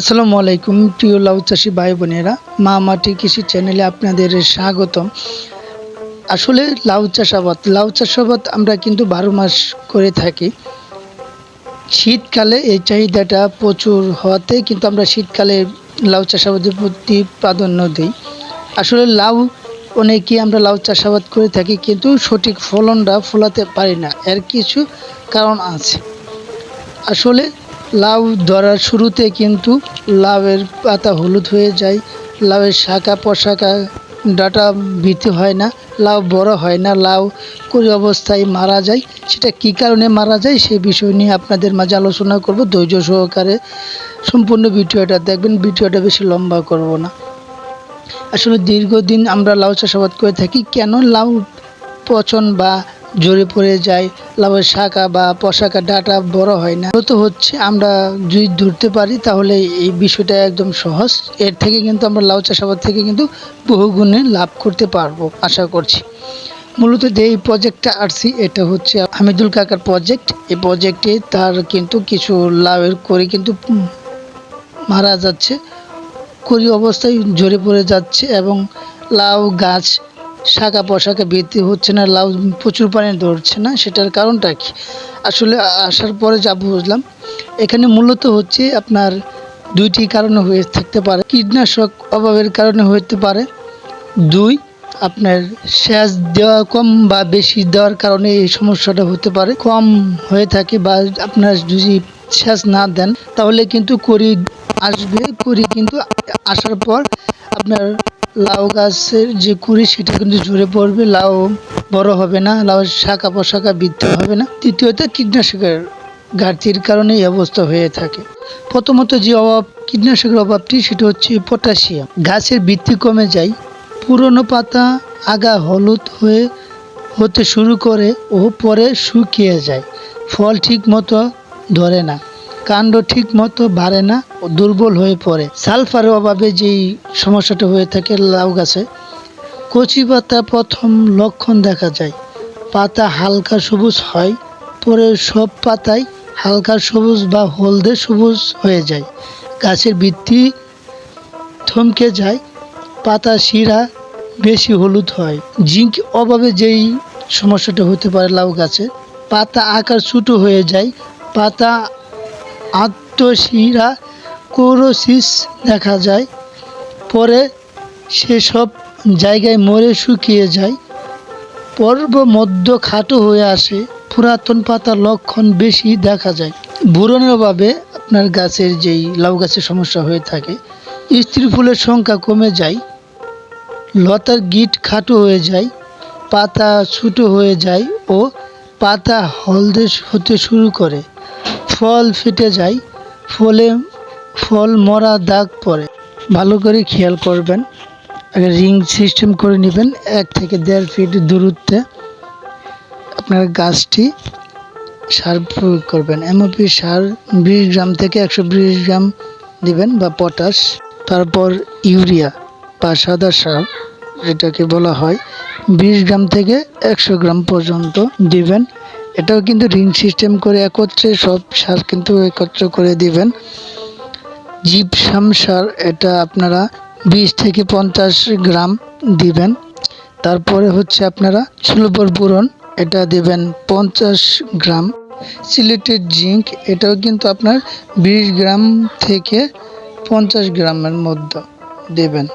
আসসালামু আলাইকুম, প্রিয় লাউ চাষি ভাই বোনেরা। মা মাটি কৃষি চ্যানেলে আপনাদের স্বাগতম। আসলে লাউ চাষাবাদ লাউ চাষাবাদ আমরা কিন্তু বারো মাস করে থাকি। শীতকালে এই চাহিদাটা প্রচুর হওয়াতে কিন্তু আমরা শীতকালে লাউ চাষাবাদের প্রতি প্রাধান্য দিই। আসলে লাউ অনেকে আমরা লাউ চাষাবাদ করে থাকি কিন্তু সঠিক ফলনটা ফলাতে পারি না। এর কিছু কারণ আছে। আসলে লাউ ধরার শুরুতে কিন্তু লাউয়ের পাতা হলুদ হয়ে যায়। লাউয়ের শাখা, পোশাখা, ডাটা বৃদ্ধি হয় না। লাউ বড় হয় না, লাউ কুড়ি অবস্থায় মারা যায়। সেটা কী কারণে মারা যায় সেই বিষয় নিয়ে আপনাদের মাঝে আলোচনা করব। ধৈর্য সহকারে সম্পূর্ণ ভিডিওটা দেখবেন। ভিডিওটা বেশি লম্বা করব না। আসলে দীর্ঘদিন আমরা লাউ চাষাবাদ করে থাকি। কেন লাউ পচন বা ঝরে পড়ে যায়। লাউয়ের শাখা বা পশাখা ডাটা বড় হয় না। তো হচ্ছে আমরা যদি ধরতে পারি, তাহলে এই বিষয়টা একদম সহজ। এর থেকে কিন্তু আমরা লাউ চাষাবাদ থেকে কিন্তু বহুগুণে লাভ করতে পারব, আশা করছি। মূলত যে এই প্রজেক্টটা আসছি এটা হচ্ছে হামিদুল কাকার প্রজেক্ট। এই প্রজেক্টে তার কিন্তু কিছু লাভের করে কিন্তু মারা যাচ্ছে। করি অবস্থায় ঝরে পড়ে যাচ্ছে এবং লাউ গাছ শাখা পোশাকে বৃদ্ধি হচ্ছে না লাউ প্রচুর পানি ধরছে না, সেটার কারণটা কি? আসলে আসার পরে যা বুঝলাম, এখানে মূলত হচ্ছে আপনার দুইটি কারণে হয়ে থাকতে পারে। কীটনাশক অভাবের কারণে হতে পারে। দুই, আপনার সেচ দেওয়া কম বা বেশি দেওয়ার কারণে এই সমস্যাটা হতে পারে। কম হয়ে থাকে বা আপনার যদি সেচ না দেন, তাহলে কিন্তু করি আসবে, করি কিন্তু আসার পর আপনার লাউ গাছের যে কুড়ি, সেটা কিন্তু ঝরে পড়বে। লাউ বড় হবে না, লাউ শাখা পোশাখা বৃদ্ধি হবে না। তৃতীয়ত কীটনাশকের ঘাটতির কারণে এই অবস্থা হয়ে থাকে। প্রথমত যে অভাব, কীটনাশকের অভাবটি, সেটা হচ্ছে পটাশিয়াম। গাছের বৃদ্ধি কমে যায়, পুরনো পাতা আগা হলুদ হয়ে হতে শুরু করে ও পরে শুকিয়ে যায়। ফল ঠিক মতো ধরে না। কাণ্ড ঠিক মতো বাড়ে না ও দুর্বল হয়ে পড়ে। সালফারের অভাবে যেই সমস্যাটা হয়ে থাকে লাউ গাছে, কচি পাতা প্রথম লক্ষণ দেখা যায়। পাতা হালকা সবুজ হয়, পরে সব পাতায় হালকা সবুজ বা হলদে সবুজ হয়ে যায়। গাছের বৃদ্ধি থমকে যায়, পাতা শিরা বেশি হলুদ হয়। জিঙ্ক অভাবে যেই সমস্যাটা হতে পারে লাউ গাছে, পাতা আকার ছোটো হয়ে যায়, পাতা আত্মশিরা কোরোসিস দেখা যায়। পরে সেসব জায়গায় মরে শুকিয়ে যায়। পর্ব মধ্য খাটো হয়ে আসে। পুরাতন পাতার লক্ষণ বেশি দেখা যায়। বুরনের অভাবে আপনার গাছের যেই লাউ গাছের সমস্যা হয়ে থাকে স্ত্রী ফুলের সংখ্যা কমে যায়। লতার গিট খাটো হয়ে যায়, পাতা ছোটো হয়ে যায় ও পাতা হলদে হতে শুরু করে। ফল ফেটে যায়, ফলে ফল মরা দাগ পড়ে। ভালো করে খেয়াল করবেন। আগে রিং সিস্টেম করে নেবেন এক থেকে দেড় ফিট দূরত্বে। আপনার গাছটি সার প্রয়োগ করবেন। এমওপি সার বিশ গ্রাম থেকে একশো বিশ গ্রাম দিবেন বা পটাশ। তারপর ইউরিয়া বা সাদা সার, যেটাকে বলা হয়, বিশ গ্রাম থেকে একশো গ্রাম পর্যন্ত দিবেন। এটাও কিন্তু রিং সিস্টেম করে একত্রে সব সার কিন্তু একত্র করে দিবেন। জিপসাম সার, এটা আপনারা বিশ থেকে পঞ্চাশ গ্রাম দিবেন। তারপরে হচ্ছে আপনারা সুলভর বুরন, এটা দেবেন পঞ্চাশ গ্রাম। সিলেটেড জিঙ্ক, এটাও কিন্তু আপনার বিশ গ্রাম থেকে পঞ্চাশ গ্রামের মধ্যে দেবেন।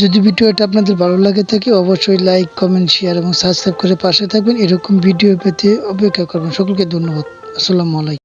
যদি ভিডিওটা আপনাদের ভালো লাগে থাকে, অবশ্যই লাইক কমেন্ট শেয়ার এবং সাবস্ক্রাইব করে পাশে থাকবেন। এরকম ভিডিও পেতে অপেক্ষা করবেন। সকলকে ধন্যবাদ। আসসালামু আলাইকুম।